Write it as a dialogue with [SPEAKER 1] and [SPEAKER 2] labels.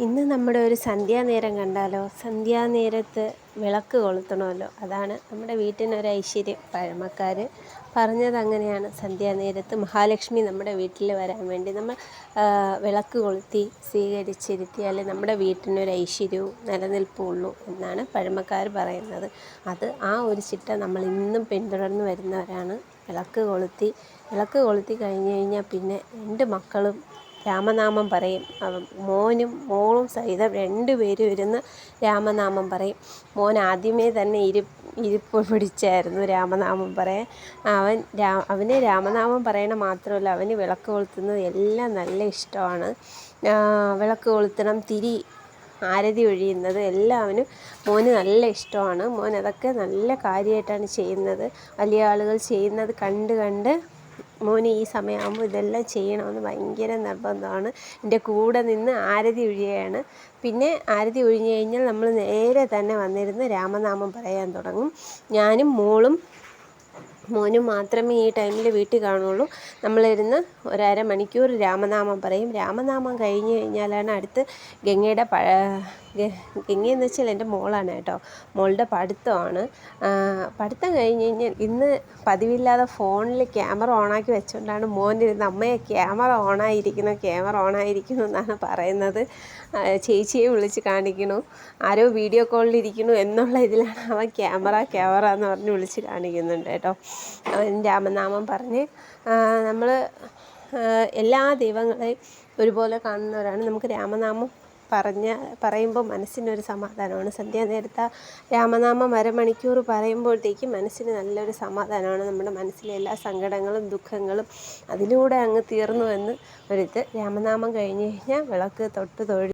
[SPEAKER 1] ഇന്ന് നമ്മുടെ ഒരു സന്ധ്യാനേരം കണ്ടാലോ? സന്ധ്യാനേരത്ത് വിളക്ക് കൊളുത്തണമല്ലോ? അതാണ് നമ്മുടെ വീട്ടിനൊരു ഐശ്വര്യം. പഴമക്കാർ പറഞ്ഞത് അങ്ങനെയാണ്. സന്ധ്യാനേരത്ത് മഹാലക്ഷ്മി നമ്മുടെ വീട്ടിൽ വരാൻ വേണ്ടി നമ്മൾ വിളക്ക് കൊളുത്തി സ്വീകരിച്ചിരുത്തിയാൽ നമ്മുടെ വീട്ടിനൊരു ഐശ്വര്യവും നിലനിൽപ്പുള്ളൂ എന്നാണ് പഴമക്കാർ പറയുന്നത്. അത് ആ ഒരു ചിട്ട നമ്മൾ ഇന്നും പിന്തുടർന്ന് വരുന്നവരാണ്. വിളക്ക് കൊളുത്തി വിളക്ക് കൊളുത്തി കഴിഞ്ഞ് കഴിഞ്ഞാൽ പിന്നെ രണ്ട് മക്കളും രാമനാമം പറയും. മോനും മോളും സഹിതം രണ്ടുപേരും ഇരുന്ന് രാമനാമം പറയും. മോൻ ആദ്യമേ തന്നെ ഇരു ഇരിപ്പ് പിടിച്ചായിരുന്നു രാമനാമം പറയാൻ. അവൻ രാ അവന് രാമനാമം പറയണ മാത്രമല്ല അവന് വിളക്ക് കൊളുത്തുന്നത് എല്ലാം നല്ല ഇഷ്ടമാണ്. വിളക്ക് കൊളുത്തണം തിരി ആരതി ഒഴിയുന്നത് എല്ലാം അവന് മോന് നല്ല ഇഷ്ടമാണ്. മോൻ അതൊക്കെ നല്ല കാര്യമായിട്ടാണ് ചെയ്യുന്നത്. വലിയ ആളുകൾ ചെയ്യുന്നത് കണ്ട് കണ്ട് മോന് ഈ സമയമാകുമ്പോൾ ഇതെല്ലാം ചെയ്യണമെന്ന് ഭയങ്കര നിർബന്ധമാണ്. എന്റെ കൂടെ നിന്ന് ആരതി ഒഴിയുകയാണ്. പിന്നെ ആരതി ഒഴിഞ്ഞു കഴിഞ്ഞാൽ നമ്മൾ നേരെ തന്നെ വന്നിരുന്ന് രാമനാമം പറയാൻ തുടങ്ങും. ഞാനും മോളും മോനും മാത്രമേ ഈ ടൈമിൽ വീട്ടിൽ കാണുള്ളൂ. നമ്മളിരുന്ന് ഒരര മണിക്കൂർ രാമനാമം പറയും. രാമനാമം കഴിഞ്ഞ് കഴിഞ്ഞാലാണ് അടുത്ത് ഗംഗയുടെ പ എന്ന് വെച്ചാൽ എന്റെ മോളാണ് കേട്ടോ. മോളുടെ പഠിത്തമാണ്. പഠിത്തം കഴിഞ്ഞ് കഴിഞ്ഞാൽ ഇന്ന് പതിവില്ലാതെ ഫോണിൽ ക്യാമറ ഓണാക്കി വെച്ചുകൊണ്ടാണ് മോനിരുന്ന് അമ്മയെ ക്യാമറ ഓണായിരിക്കുന്നു ക്യാമറ ഓണായിരിക്കുന്നു എന്നാണ് പറയുന്നത്. ചേച്ചിയെ വിളിച്ച് കാണിക്കണു ആരോ വീഡിയോ കോളിൽ ഇരിക്കണു എന്നുള്ള ഇതിലാണ് അവൻ ക്യാമറ ക്യാമറ എന്ന് പറഞ്ഞ് വിളിച്ച് കാണിക്കുന്നുണ്ട് കേട്ടോ. രാമനാമം പറഞ്ഞ് നമ്മൾ എല്ലാ ദൈവങ്ങളെയും ഒരുപോലെ കാണുന്നവരാണ്. നമുക്ക് രാമനാമം പറഞ്ഞ പറയുമ്പോൾ മനസ്സിനൊരു സമാധാനമാണ്. സന്ധ്യാനേരത്ത് രാമനാമം അരമണിക്കൂർ പറയുമ്പോഴത്തേക്കും മനസ്സിന് നല്ലൊരു സമാധാനമാണ്. നമ്മുടെ മനസ്സിലെ എല്ലാ സങ്കടങ്ങളും ദുഃഖങ്ങളും അതിലൂടെ അങ്ങ് തീർന്നു എന്ന് ഒരിത് രാമനാമം കഴിഞ്ഞ് കഴിഞ്ഞാൽ വിളക്ക് തൊട്ട് തൊഴി